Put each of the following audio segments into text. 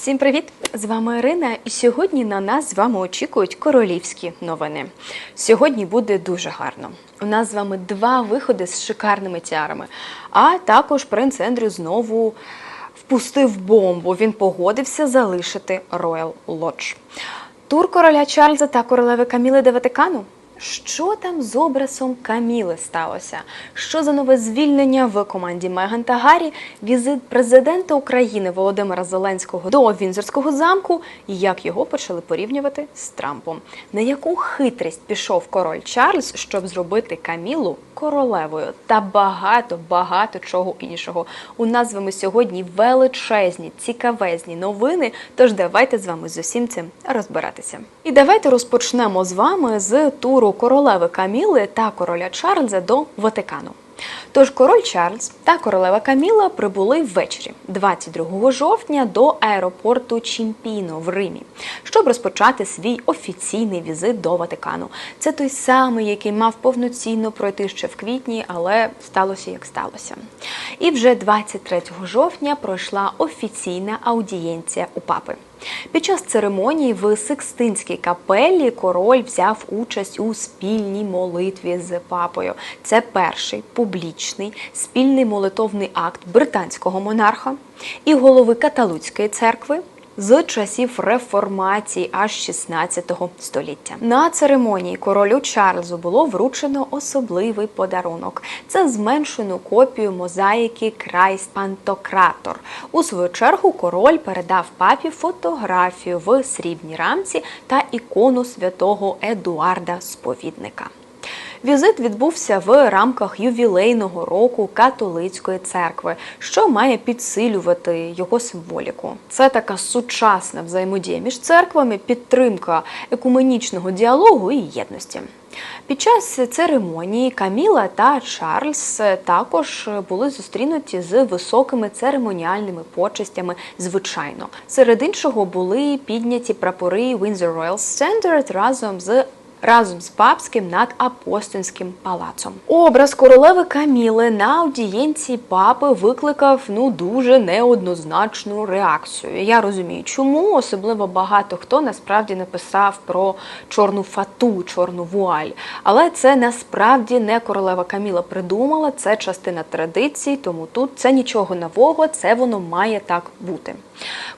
Всім привіт! З вами Ірина, і сьогодні на нас з вами очікують королівські новини. Сьогодні буде дуже гарно. У нас з вами два виходи з шикарними тіарами. А також принц Ендрю знову впустив бомбу. Він погодився залишити Royal Lodge. Тур короля Чарльза та королеви Каміли до Ватикану. Що там з образом Каміли сталося? Що за нове звільнення в команді Меган та Гаррі, візит президента України Володимира Зеленського до Вінзорського замку і як його почали порівнювати з Трампом? На яку хитрість пішов король Чарльз, щоб зробити Камілу королевою? Та багато багато чого іншого. У нас вами сьогодні величезні, цікавезні новини. Тож давайте з вами з усім цим розбиратися. І давайте розпочнемо з вами з туру королеви Каміли та короля Чарльза до Ватикану. Тож король Чарльз та королева Каміла прибули ввечері 22 жовтня до аеропорту Чімпіно в Римі, щоб розпочати свій офіційний візит до Ватикану. Це той самий, який мав повноцінно пройти ще в квітні, але сталося як сталося. І вже 23 жовтня пройшла офіційна аудієнція у папи. Під час церемонії в Сикстинській капелі король взяв участь у спільній молитві з папою. Це перший публічний спільний молитовний акт британського монарха і голови каталуцької церкви. З часів реформації аж 16 століття на церемонії королю Чарльзу було вручено особливий подарунок. Це зменшену копію мозаїки Крайст Пантократор. У свою чергу король передав папі фотографію в срібній рамці та ікону святого Едуарда Сповідника. Візит відбувся в рамках ювілейного року католицької церкви, що має підсилювати його символіку. Це така сучасна взаємодія між церквами, підтримка екуменічного діалогу і єдності. Під час церемонії Каміла та Чарльз також були зустрінуті з високими церемоніальними почестями. Звичайно, серед іншого були підняті прапори Windsor Royal Standard разом з разом з папським над апостольським палацом. Образ королеви Каміли на аудієнції папи викликав ну дуже неоднозначну реакцію. Я розумію, чому особливо багато хто насправді написав про чорну фату, чорну вуаль. Але це насправді не королева Каміла придумала, це частина традицій, тому тут це нічого нового, це воно має так бути.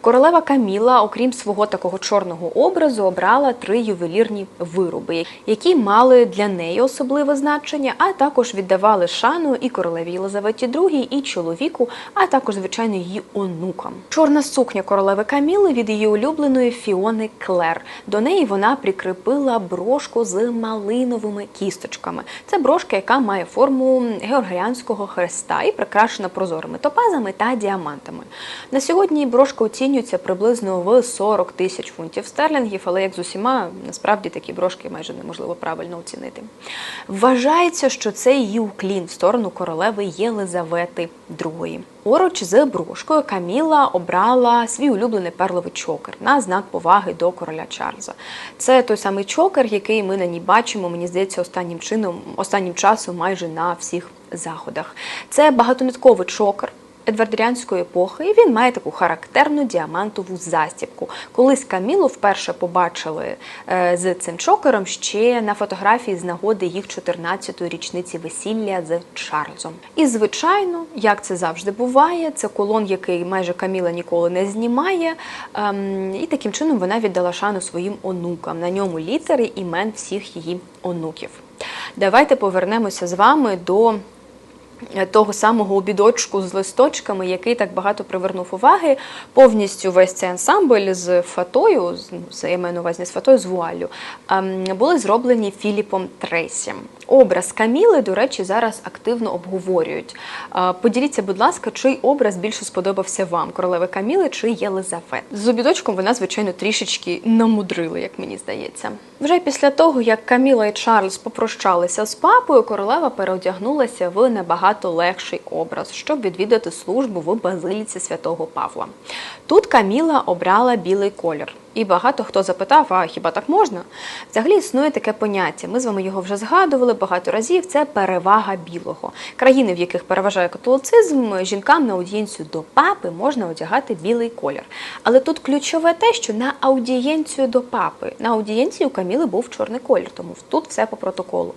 Королева Каміла, окрім свого такого чорного образу, обрала три ювелірні вироби, які мали для неї особливе значення, а також віддавали шану і королеві Єлизаветі II, і чоловіку, а також, звичайно, її онукам. Чорна сукня королеви Каміли від її улюбленої Фіони Клер. До неї вона прикріпила брошку з малиновими кісточками. Це брошка, яка має форму георгіанського хреста і прикрашена прозорими топазами та діамантами. На сьогодні брошка оцінюється приблизно в 40 тисяч фунтів стерлінгів, але як з усіма, насправді такі брошки майже неможливо правильно оцінити. Вважається, що це її уклін в сторону королеви Єлизавети II. Поруч з брошкою Каміла обрала свій улюблений перловий чокер на знак поваги до короля Чарльза. Це той самий чокер, який ми на ній бачимо, мені здається, останнім чином, останнім часом майже на всіх заходах. Це багатонитковий чокер. Едвардеріанської епохи, і він має таку характерну діамантову застібку. Колись Камілу вперше побачили е, з цим чокером ще на фотографії з нагоди їх 14-ї річниці весілля з Чарльзом. І, звичайно, як це завжди буває, це колон, який майже Каміла ніколи не знімає. Ем, і таким чином вона віддала шану своїм онукам. На ньому літери імен всіх її онуків. Давайте повернемося з вами до того самого обідочку з листочками, який так багато привернув уваги. Повністю весь цей ансамбль з фатою, з я маю на увазі з фатою, з вуаллю, ем, були зроблені Філіпом Трейсі. Образ Каміли, до речі, зараз активно обговорюють. Е, Поділіться, будь ласка, чий образ більше сподобався вам королеви Каміли чи Єлизавет? З обідочком вона, звичайно, трішечки намудрила, як мені здається. Вже після того, як Каміла і Чарльз попрощалися з папою, королева переодягнулася в набагато легший образ, щоб відвідати службу в базиліці святого Павла. Тут Каміла обрала білий колір. І багато хто запитав, а хіба так можна? Взагалі існує таке поняття. Ми з вами його вже згадували багато разів. Це перевага білого. Країни, в яких переважає католицизм, жінкам на аудієнцію до папи можна одягати білий колір. Але тут ключове те, що на аудієнцію до папи, на аудієнцію Каміли був чорний колір, тому тут все по протоколу.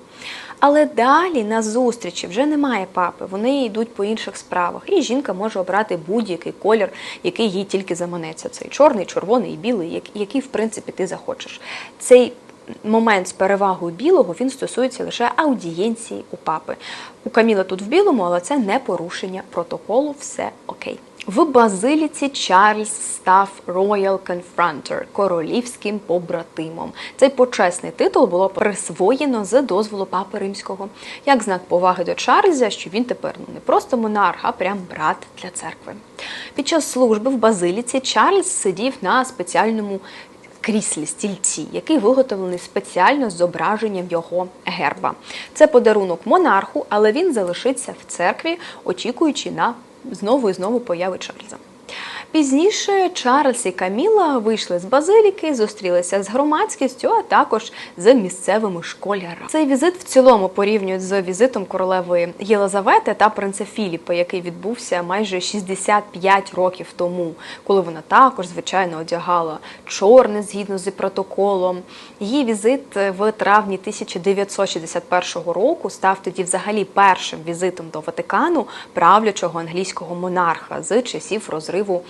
Але далі на зустрічі вже немає папи, вони йдуть по інших справах, і жінка може обрати будь-який колір, який їй тільки заманеться. Цей чорний, червоний білий, який, в принципі, ти захочеш. Цей момент з перевагою білого він стосується лише аудієнції у папи. У Каміла тут в білому, але це не порушення протоколу, все окей. В базиліці Чарльз став Royal Confronter – королівським побратимом. Цей почесний титул було присвоєно з дозволу папи римського, як знак поваги до Чарльза, що він тепер ну не просто монарх, а прям брат для церкви. Під час служби в базиліці Чарльз сидів на спеціальному кріслі стільці, який виготовлений спеціально з зображенням його герба. Це подарунок монарху, але він залишиться в церкві, очікуючи на знову і знову появи Чарльза. Пізніше Чарльз і Каміла вийшли з базиліки, зустрілися з громадськістю, а також з місцевими школярами. Цей візит в цілому порівнюють з візитом королеви Єлизавети та принца Філіпа, який відбувся майже 65 років тому, коли вона також звичайно одягала чорне згідно з протоколом. Її візит в травні 1961 року став тоді взагалі першим візитом до Ватикану правлячого англійського монарха з часів розриву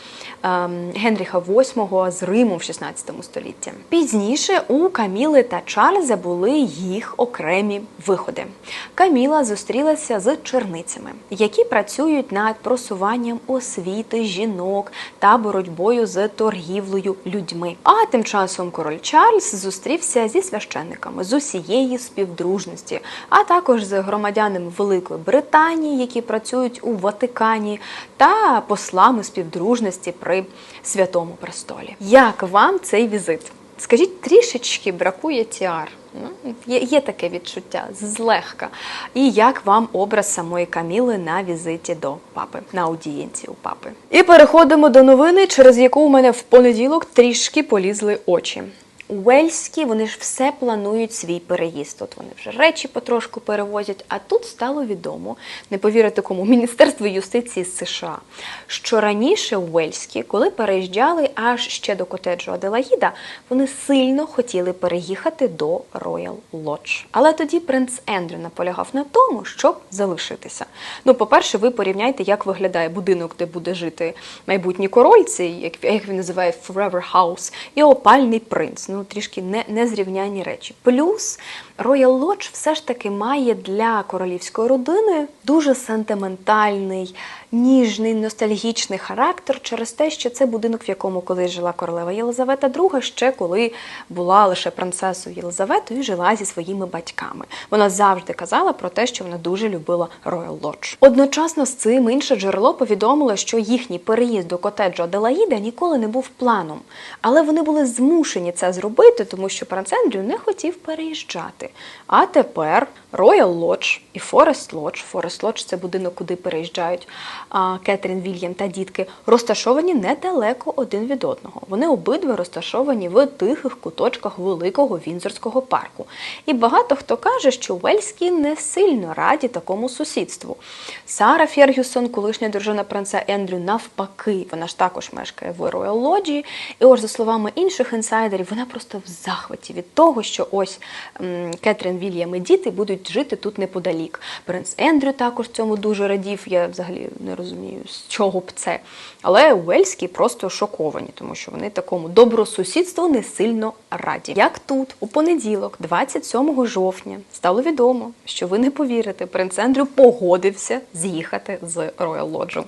Генріха VIII з Риму в 16 столітті. Пізніше у Каміли та Чарльза були їх окремі виходи. Каміла зустрілася з черницями, які працюють над просуванням освіти жінок та боротьбою з торгівлею людьми. А тим часом король Чарльз зустрівся зі священниками з усієї співдружності, а також з громадянами Великої Британії, які працюють у Ватикані, та послами співдружності при святому престолі. Як вам цей візит? Скажіть, трішечки бракує тіар. Ну, Є, є таке відчуття злегка. І як вам образ самої Каміли на візиті до папи, на аудієнці у папи? І переходимо до новини, через яку у мене в понеділок трішки полізли очі. Уельські вони ж все планують свій переїзд. От вони вже речі потрошку перевозять. А тут стало відомо, не повірите кому, Міністерство юстиції США, що раніше Уельські, коли переїжджали аж ще до котеджу Аделаїда, вони сильно хотіли переїхати до Royal Lodge. Але тоді принц Ендрю наполягав на тому, щоб залишитися. Ну, по-перше, ви порівняйте, як виглядає будинок, де буде жити майбутній король, цей, як, він називає Forever House, і опальний принц. Ну, трішки не, незрівняні речі. Плюс Royal Lodge все ж таки має для королівської родини дуже сентиментальний, ніжний, ностальгічний характер через те, що це будинок, в якому колись жила королева Єлизавета II, ще коли була лише принцесою Єлизаветою і жила зі своїми батьками. Вона завжди казала про те, що вона дуже любила Royal Lodge. Одночасно з цим інше джерело повідомило, що їхній переїзд до котеджу Аделаїда ніколи не був планом, але вони були змушені це зробити, тому що принц Ендрю не хотів переїжджати. А тепер Royal Lodge і Forest Lodge, Forest Lodge – це будинок, куди переїжджають Кетрін Вільям та дітки, розташовані недалеко один від одного. Вони обидва розташовані в тихих куточках великого Вінзорського парку. І багато хто каже, що Уельські не сильно раді такому сусідству. Сара Фергюсон, колишня дружина принца Ендрю, навпаки, вона ж також мешкає в Royal Lodge. І ось, за словами інших інсайдерів, вона просто в захваті від того, що ось Кетрін Вільям і діти будуть жити тут неподалік. Принц Ендрю також цьому дуже радів. Я взагалі не розумію, з чого б це. Але Уельські просто шоковані, тому що вони такому добросусідству не сильно раді. Як тут, у понеділок, 27 жовтня, стало відомо, що ви не повірите, принц Ендрю погодився з'їхати з Royal Lodge.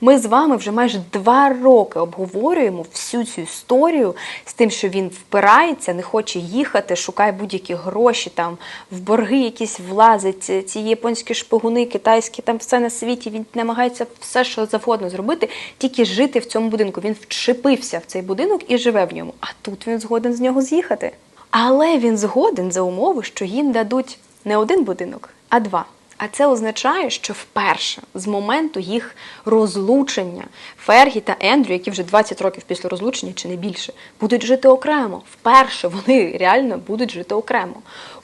Ми з вами вже майже два роки обговорюємо всю цю історію з тим, що він впирається, не хоче їхати, шукає будь-які гроші, там в борги якісь влазить, ці японські шпигуни, китайські, там все на світі. Він намагається все, що завгодно зробити, тільки жити в цьому будинку. Він вчепився в цей будинок і живе в ньому. А тут він згоден з нього з'їхати. Але він згоден за умови, що їм дадуть не один будинок, а два. А це означає, що вперше з моменту їх розлучення Фергі та Ендрю, які вже 20 років після розлучення чи не більше, будуть жити окремо. Вперше вони реально будуть жити окремо.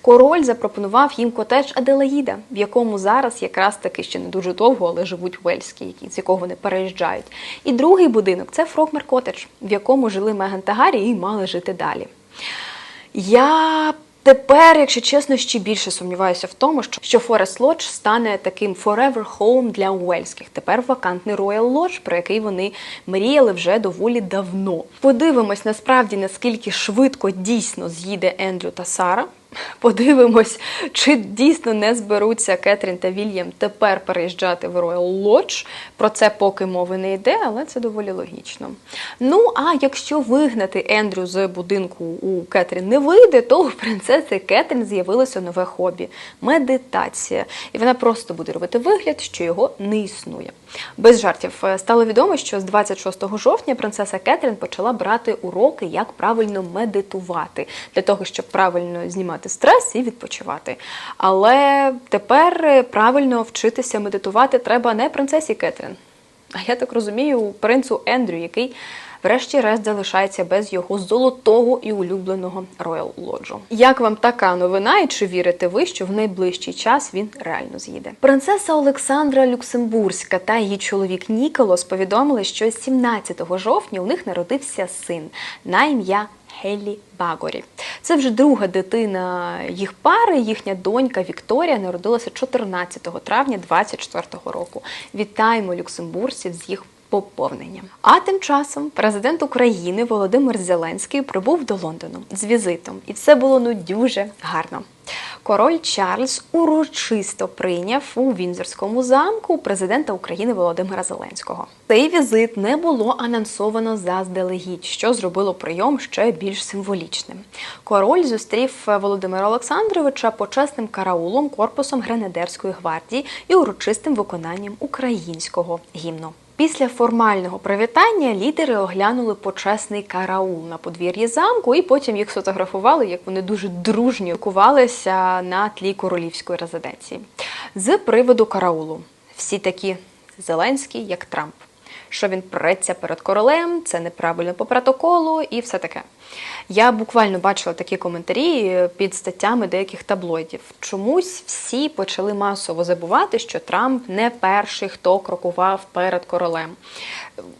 Король запропонував їм котедж Аделаїда, в якому зараз якраз таки ще не дуже довго, але живуть вельські, які з якого вони переїжджають. І другий будинок це Фрогмер Котедж, в якому жили Меган та Гаррі і мали жити далі. Я тепер, якщо чесно, ще більше сумніваюся в тому, що, що Forest Lodge стане таким forever home для уельських. Тепер вакантний Royal Lodge, про який вони мріяли вже доволі давно. Подивимось насправді, наскільки швидко дійсно з'їде Ендрю та Сара. Подивимось, чи дійсно не зберуться Кетрін та Вільям тепер переїжджати в Royal Lodge. Про це поки мови не йде, але це доволі логічно. Ну, а якщо вигнати Ендрю з будинку у Кетрін не вийде, то у принцеси Кетрін з'явилося нове хобі медитація. І вона просто буде робити вигляд, що його не існує. Без жартів стало відомо, що з 26 жовтня принцеса Кетрін почала брати уроки, як правильно медитувати, для того, щоб правильно знімати стрес і відпочивати. Але тепер правильно вчитися медитувати треба не принцесі Кетрін, а я так розумію, принцу Ендрю, який. Врешті-решт залишається без його золотого і улюбленого Роял Лоджу. Як вам така новина, і чи вірите ви, що в найближчий час він реально з'їде? Принцеса Олександра Люксембурзька та її чоловік Ніколос повідомили, що 17 жовтня у них народився син на ім'я Хеллі Багорі. Це вже друга дитина їх пари. Їхня донька Вікторія народилася 14 травня 24 року. Вітаємо люксембуржців з їх поповненням. А тим часом президент України Володимир Зеленський прибув до Лондону з візитом, і все було ну дуже гарно. Король Чарльз урочисто прийняв у Вінзорському замку президента України Володимира Зеленського. Цей візит не було анонсовано заздалегідь, що зробило прийом ще більш символічним. Король зустрів Володимира Олександровича почесним караулом корпусом Гренадерської гвардії і урочистим виконанням українського гімну. Після формального привітання лідери оглянули почесний караул на подвір'ї замку, і потім їх сфотографували, як вони дуже дружньо кувалися на тлі королівської резиденції. З приводу караулу всі такі Зеленський, як Трамп. Що він преться перед королем, це неправильно по протоколу і все таке. Я буквально бачила такі коментарі під статтями деяких таблоїдів. Чомусь всі почали масово забувати, що Трамп не перший, хто крокував перед королем.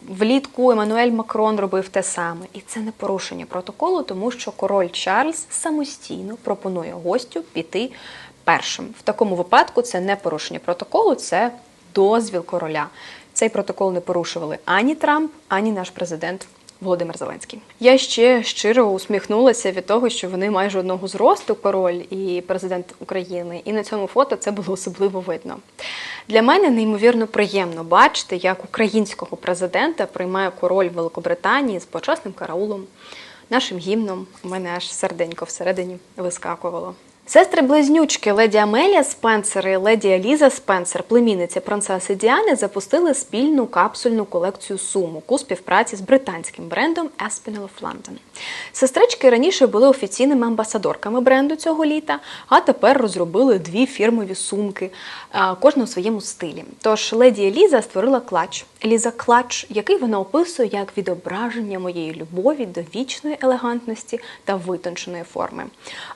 Влітку Еммануель Макрон робив те саме, і це не порушення протоколу, тому що король Чарльз самостійно пропонує гостю піти першим. В такому випадку це не порушення протоколу, це дозвіл короля. Цей протокол не порушували ані Трамп, ані наш президент Володимир Зеленський. Я ще щиро усміхнулася від того, що вони майже одного зросту, король і президент України, і на цьому фото це було особливо видно. Для мене неймовірно приємно бачити, як українського президента приймає король Великобританії з почесним караулом, нашим гімном. У мене аж серденько всередині вискакувало. Сестри-близнючки леді Амелія Спенсер і леді Еліза Спенсер, племінниці принцеси Діани, запустили спільну капсульну колекцію сумок у співпраці з британським брендом Espinel of London. Сестрички раніше були офіційними амбасадорками бренду цього літа, а тепер розробили дві фірмові сумки, кожна у своєму стилі. Тож леді Еліза створила клач Еліза Клач, який вона описує як відображення моєї любові до вічної елегантності та витонченої форми.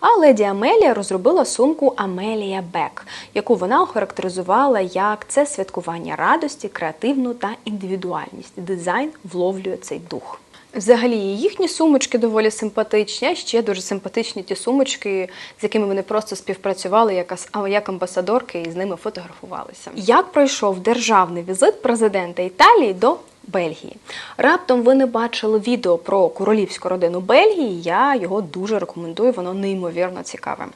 А леді Амелія розробила сумку Амелія Бек, яку вона охарактеризувала як це святкування радості, креативну та індивідуальність. Дизайн вловлює цей дух. Взагалі, їхні сумочки доволі симпатичні, а ще дуже симпатичні ті сумочки, з якими вони просто співпрацювали як, як амбасадорки і з ними фотографувалися. Як пройшов державний візит президента Італії до Бельгії? Раптом ви не бачили відео про королівську родину Бельгії. Я його дуже рекомендую, воно неймовірно цікаве.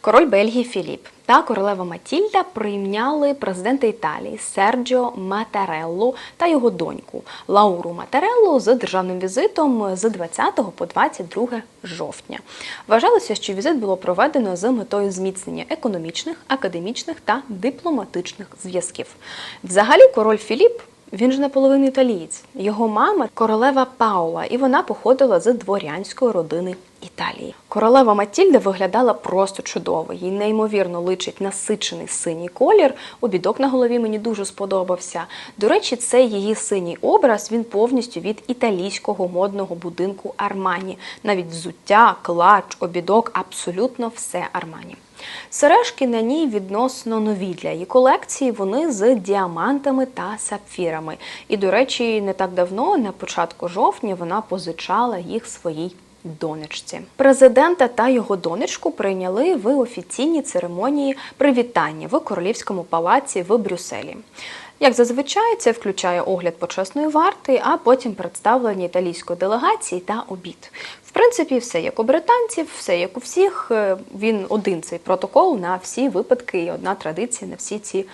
Король Бельгії Філіп та королева Матільда прийняли президента Італії Серджіо Матарелло та його доньку Лауру Матарелло з державним візитом з 20 по 22 жовтня. Вважалося, що візит було проведено з метою зміцнення економічних, академічних та дипломатичних зв'язків. Взагалі, король Філіп. Він ж наполовину італієць. Його мама королева Паула, і вона походила з дворянської родини Італії. Королева Матільда виглядала просто чудово. Їй неймовірно личить насичений синій колір. Обідок на голові мені дуже сподобався. До речі, цей її синій образ він повністю від італійського модного будинку Армані. Навіть взуття, клач, обідок абсолютно все Армані. Сережки на ній відносно нові для її колекції. Вони з діамантами та сапфірами. І, до речі, не так давно, на початку жовтня, вона позичала їх своїй донечці. Президента та його донечку прийняли в офіційній церемонії привітання в королівському палаці в Брюсселі. Як зазвичай, це включає огляд почесної варти, а потім представлення італійської делегації та обід. В принципі, все як у британців, все як у всіх. Е, Він один цей протокол на всі випадки і одна традиція на всі ці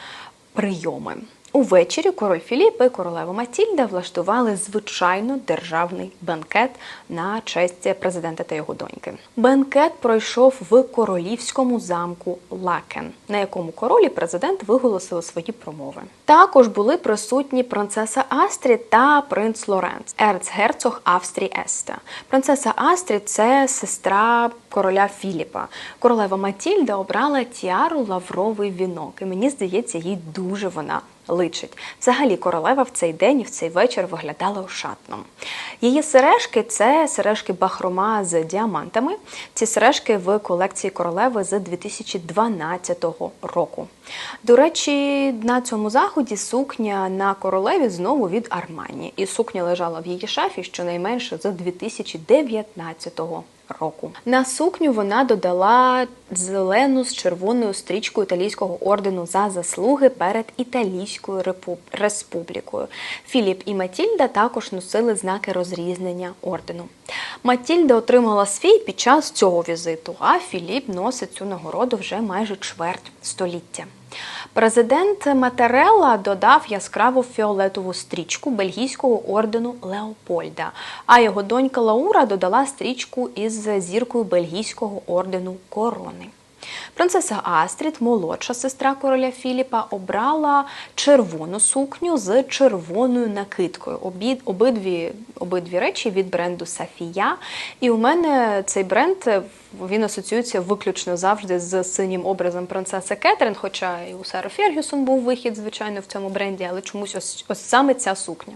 прийоми. Увечері король Філіп і королева Матільда влаштували звичайно державний бенкет на честь президента та його доньки. Бенкет пройшов в королівському замку Лакен, на якому король і президент виголосили свої промови. Також були присутні принцеса Астрід та принц Лоренц, ерцгерцог Австрії Еста. Принцеса Астрід це сестра короля Філіпа. Королева Матільда обрала тіару лавровий вінок, і мені здається, їй дуже вона личить. Взагалі, королева в цей день і в цей вечір виглядала ошатно. Її сережки це сережки бахрома з діамантами. Ці сережки в колекції королеви з 2012 року. До речі, на цьому заході сукня на королеві знову від Армані. І сукня лежала в її шафі щонайменше з 2019 року. На сукню вона додала зелену з червоною стрічкою італійського ордену за заслуги перед Італійською Республікою. Філіп і Матільда також носили знаки розрізнення ордену. Матільда отримала свій під час цього візиту, а Філіп носить цю нагороду вже майже чверть століття. Президент Матерелла додав яскраву фіолетову стрічку бельгійського ордену Леопольда, а його донька Лаура додала стрічку із зіркою бельгійського ордену Корони. Принцеса Астрід, молодша сестра короля Філіпа, обрала червону сукню з червоною накидкою. Обід, обидві, обидві речі від бренду Сафія. І у мене цей бренд він асоціюється виключно завжди з синім образом принцеси Кетрин, хоча і у Сари Фергюсон був вихід, звичайно, в цьому бренді, але чомусь ось, ось саме ця сукня.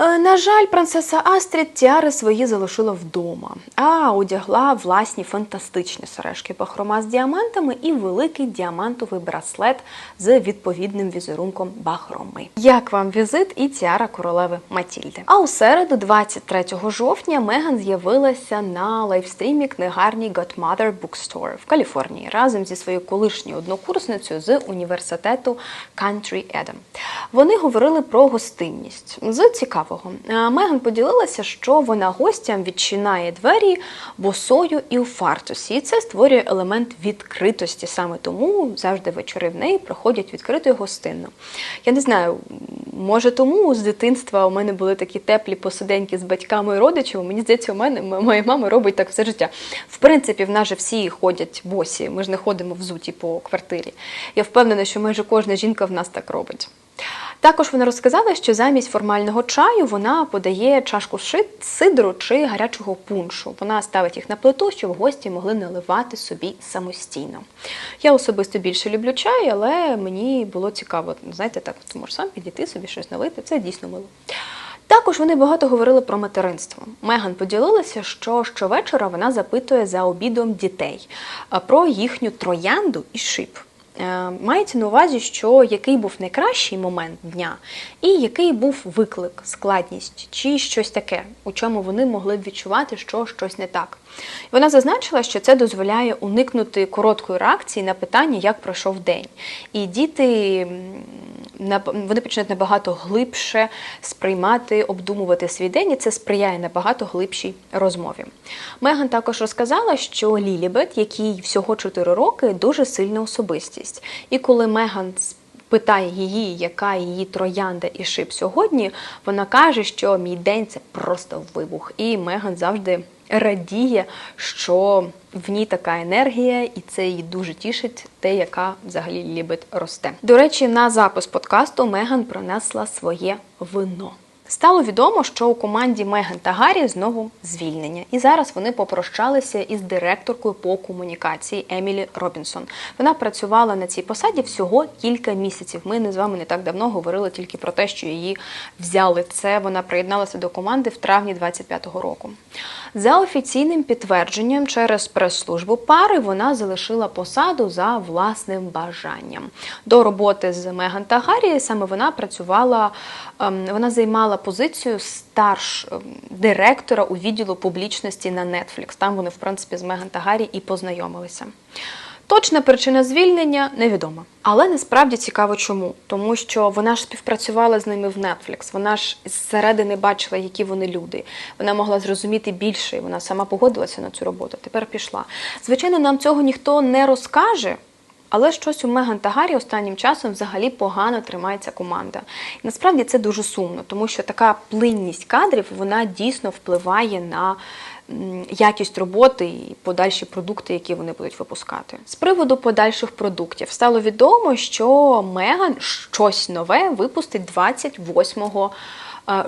Е, На жаль, принцеса Астрід тіари свої залишила вдома, а одягла власні фантастичні сережки бахрома з діамантами і великий діамантовий браслет з відповідним візерунком бахроми. Як вам візит і тіара королеви Матільди? А у середу, 23 жовтня, Меган з'явилася на лайвстрімі книгарні Godmother Bookstore в Каліфорнії разом зі своєю колишньою однокурсницею з університету Country Adam. Вони говорили про гостинність з цікавого. Е, Меган поділилася, що вона гостям відчинає двері босою і у фартусі. І це створює елемент відкритості. Саме тому завжди вечори в неї проходять відкрито і гостинно. Я не знаю, може тому з дитинства у мене були такі теплі посиденьки з батьками і родичами. Мені здається, у мене моя мама робить так все життя. В принципі, в нас же всі ходять босі. Ми ж не ходимо взуті по квартирі. Я впевнена, що майже кожна жінка в нас так робить. Також вона розказала, що замість формального чаю вона подає чашку сидру чи гарячого пуншу. Вона ставить їх на плиту, щоб гості могли наливати собі самостійно. Я особисто більше люблю чай, але мені було цікаво, знаєте, так ти можеш сам підійти собі щось налити. Це дійсно мило. Також вони багато говорили про материнство. Меган поділилася, що щовечора вона запитує за обідом дітей про їхню троянду і шип. Е, Мається на увазі, що який був найкращий момент дня, і який був виклик, складність чи щось таке, у чому вони могли б відчувати, що щось не так. Вона зазначила, що це дозволяє уникнути короткої реакції на питання, як пройшов день. І діти вони почнуть набагато глибше сприймати, обдумувати свій день, і це сприяє набагато глибшій розмові. Меган також розказала, що Лілібет, якій всього 4 роки, дуже сильна особистість. І коли Меган питає її, яка її троянда і шип сьогодні, вона каже, що мій день це просто вибух. І Меган завжди радіє, що в ній така енергія, і це її дуже тішить, те, яка взагалі Лілібет росте. До речі, на запис подкасту Меган принесла своє вино. Стало відомо, що у команді Меган та Гаррі знову звільнення, і зараз вони попрощалися із директоркою по комунікації Емілі Робінсон. Вона працювала на цій посаді всього кілька місяців. Ми не з вами не так давно говорили тільки про те, що її взяли. Це вона приєдналася до команди в травні 25-го року. За офіційним підтвердженням через прес-службу пари вона залишила посаду за власним бажанням. До роботи з Меган та Гаррі саме вона працювала, ем, вона займала позицію старш ем, директора у відділу публічності на Netflix. Там вони, в принципі, з Меган та Гаррі і познайомилися. Точна причина звільнення невідома. Але насправді цікаво чому. Тому що вона ж співпрацювала з ними в Netflix, вона ж зсередини бачила, які вони люди. Вона могла зрозуміти більше, і вона сама погодилася на цю роботу. Тепер пішла. Звичайно, нам цього ніхто не розкаже. Але щось у Меган та Гаррі останнім часом взагалі погано тримається команда. І насправді це дуже сумно, тому що така плинність кадрів вона дійсно впливає на якість роботи і подальші продукти, які вони будуть випускати. З приводу подальших продуктів стало відомо, що Меган щось нове випустить 28 е,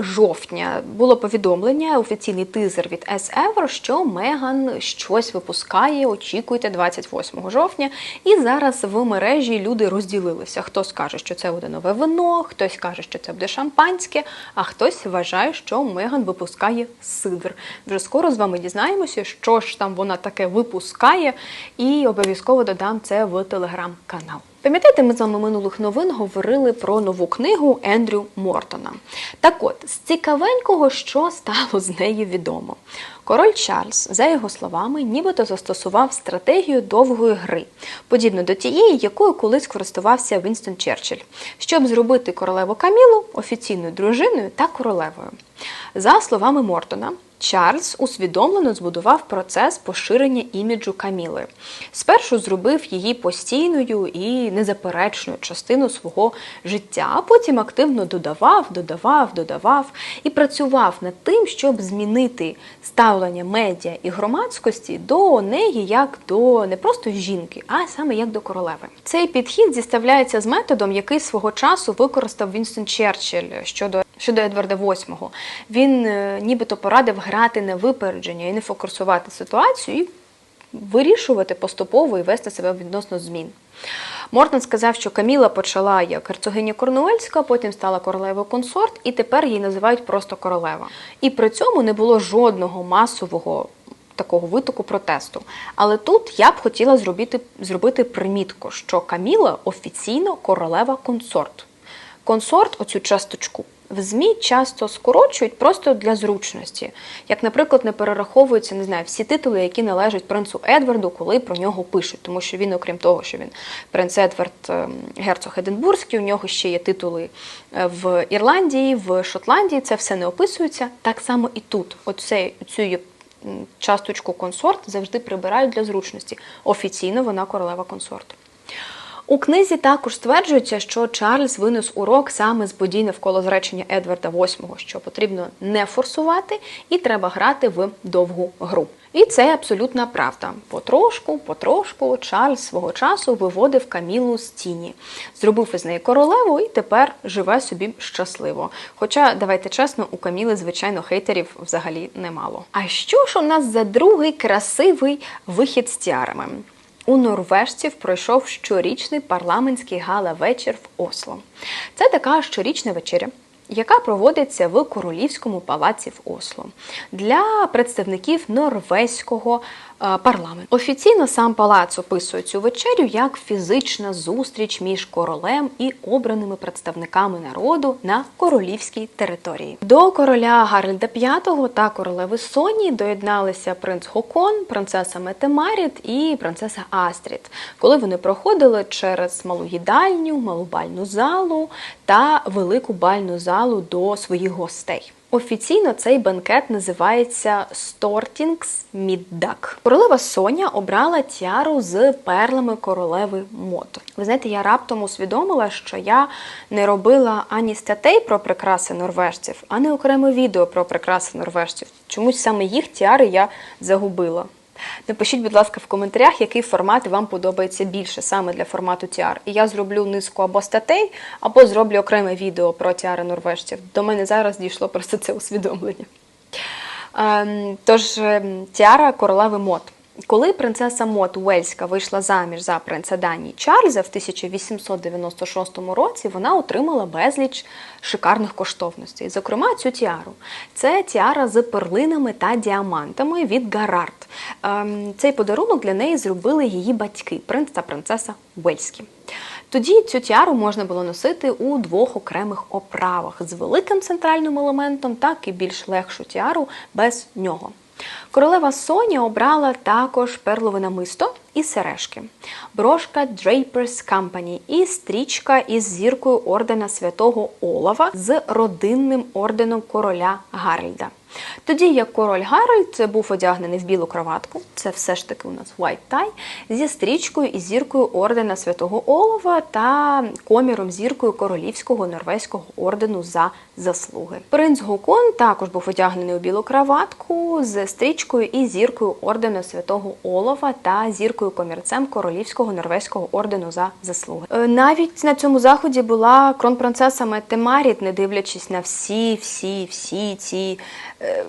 жовтня. Було повідомлення, офіційний тизер від S Ever, що Меган щось випускає. Очікуйте 28 жовтня. І зараз в мережі люди розділилися. Хтось каже, що це буде нове вино, хтось каже, що це буде шампанське, а хтось вважає, що Меган випускає сидр. Вже скоро з вами дізнаємося, що ж там вона таке випускає, і обов'язково додам це в телеграм-канал. Пам'ятаєте, ми з вами минулих новин говорили про нову книгу Ендрю Мортона. Так от, з цікавенького, що стало з нею відомо. Король Чарльз, за його словами, нібито застосував стратегію довгої гри, подібно до тієї, якою колись користувався Вінстон Черчилль, щоб зробити королеву Камілу офіційною дружиною та королевою. За словами Мортона, Чарльз усвідомлено збудував процес поширення іміджу Каміли. Спершу зробив її постійною і незаперечною частиною свого життя, а потім активно додавав, додавав, додавав і працював над тим, щоб змінити ставлення медіа і громадськості до неї як до не просто жінки, а саме як до королеви. Цей підхід зіставляється з методом, який свого часу використав Вінстон Черчилль щодо щодо Едварда VIII. Він е, нібито порадив грати на випередження і не фокусувати ситуацію і вирішувати поступово і вести себе відносно змін. Мортон сказав, що Каміла почала як герцогиня Корнуельська, потім стала королевою консорт, і тепер її називають просто королева. І при цьому не було жодного масового такого витоку протесту. Але тут я б хотіла зробити, зробити примітку, що Каміла офіційно королева консорт. Консорт, оцю часточку, в ЗМІ часто скорочують просто для зручності. Як, наприклад, не перераховуються не знаю, всі титули, які належать принцу Едварду, коли про нього пишуть. Тому що він, окрім того, що він принц Едвард ем, герцог Единбурзький, у нього ще є титули е, в Ірландії, в Шотландії. Це все не описується. Так само і тут. Оце, цю часточку консорт завжди прибирають для зручності. Офіційно вона королева консорту. У книзі також стверджується, що Чарльз винес урок саме з подій навколо зречення Едварда VIII, що потрібно не форсувати і треба грати в довгу гру. І це абсолютна правда. Потрошку, потрошку Чарльз свого часу виводив Камілу з тіні, зробив із неї королеву і тепер живе собі щасливо. Хоча, давайте чесно, у Каміли, звичайно, хейтерів взагалі немало. А що ж у нас за другий красивий вихід з тіарами? У норвежців пройшов щорічний парламентський гала-вечір в Осло. Це така щорічна вечеря, яка проводиться в Королівському палаці в Осло для представників норвезького е, парламенту. Офіційно сам палац описує цю вечерю як фізична зустріч між королем і обраними представниками народу на королівській території. До короля Гарольда V та королеви Соні доєдналися принц Хокон, принцеса Метемаріт і принцеса Астрід, коли вони проходили через малу їдальню, малу бальну залу та велику бальну залу до своїх гостей. Офіційно цей бенкет називається Стортінгс Міддак. Королева Соня обрала тіару з перлами королеви мото. Ви знаєте, я раптом усвідомила, що я не робила ані статей про прикраси норвежців, ані окреме відео про прикраси норвежців. Чомусь саме їх тіари я загубила. Напишіть, будь ласка, в коментарях, який формат вам подобається більше саме для формату тіар. І я зроблю низку або статей, або зроблю окреме відео про тіари норвежців. До мене зараз дійшло просто це усвідомлення. Ем, Тож ем, тіара королеви Мот. Коли принцеса Мот Уельська вийшла заміж за принца Данії Чарльза в 1896 році, вона отримала безліч шикарних коштовностей. Зокрема, цю тіару. Це тіара з перлинами та діамантами від Гарард. Ем, Цей подарунок для неї зробили її батьки, принц та принцеса Уельські. Тоді цю тіару можна було носити у двох окремих оправах з великим центральним елементом, так і більш легшу тіару без нього. Королева Соня обрала також перлове намисто і сережки, брошка Drapers Company і стрічка із зіркою ордена святого Олава з родинним орденом короля Гарольда. Тоді як король Гарольд був одягнений в білу кроватку, це все ж таки у нас white tie, зі стрічкою і зіркою ордена святого Олова та коміром зіркою королівського норвезького ордену за заслуги. Принц Гокон також був одягнений у білу краватку з стрічкою і зіркою ордену святого Олова та зіркою комірцем королівського норвезького ордену за заслуги. Е, Навіть на цьому заході була кронпринцеса Метте Маріт, не дивлячись на всі, всі, всі ці. uh,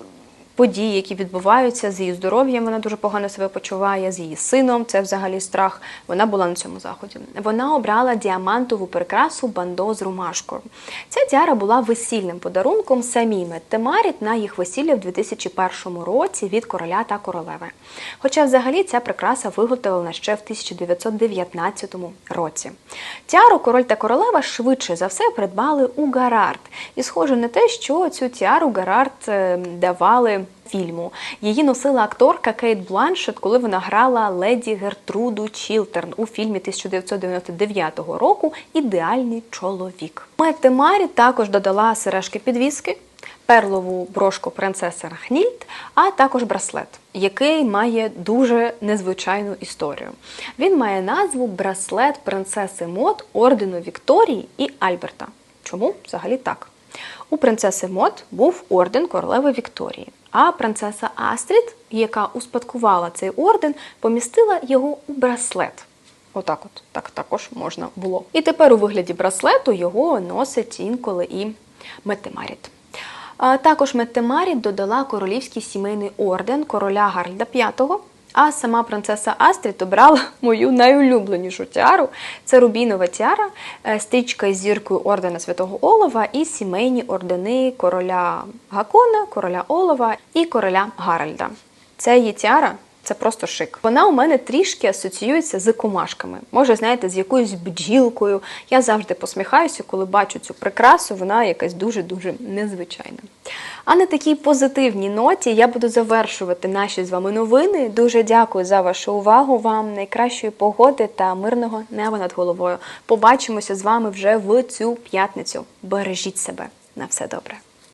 події, які відбуваються з її здоров'ям, вона дуже погано себе почуває, з її сином, це взагалі страх. Вона була на цьому заході. Вона обрала діамантову прикрасу бандо з ромашкою. Ця тіара була весільним подарунком самій Метте Маріт на їх весілля в 2001 році від короля та королеви. Хоча взагалі ця прикраса виготовлена ще в 1919 році. Тіару король та королева швидше за все придбали у Гарард. І схоже на те, що цю тіару Гарард е, давали фільму. Її носила акторка Кейт Бланшет, коли вона грала леді Гертруду Чілтерн у фільмі 1999 року Ідеальний чоловік. Метте Марі також додала сережки підвіски. Перлову брошку принцеси Рахнільд, а також браслет, який має дуже незвичайну історію. Він має назву Браслет принцеси Мод ордену Вікторії і Альберта. Чому взагалі так? У принцеси Мод був орден королеви Вікторії, а принцеса Астрід, яка успадкувала цей орден, помістила його у браслет. Отак, от так також можна було. І тепер у вигляді браслету його носить інколи і Метемаріт. Також Метемаріт додала королівський сімейний орден короля Гарльда V, а сама принцеса Астрід обрала мою найулюбленішу тіару. Це рубінова тіара, е, стрічка з зіркою ордена Святого Олова і сімейні ордени короля Гакона, короля Олова і короля Гаральда. Це її тіара. Це просто шик. Вона у мене трішки асоціюється з комашками. Може, знаєте, з якоюсь бджілкою. Я завжди посміхаюся, коли бачу цю прикрасу, вона якась дуже-дуже незвичайна. А на такій позитивній ноті я буду завершувати наші з вами новини. Дуже дякую за вашу увагу. Вам найкращої погоди та мирного неба над головою. Побачимося з вами вже в цю п'ятницю. Бережіть себе на все добре.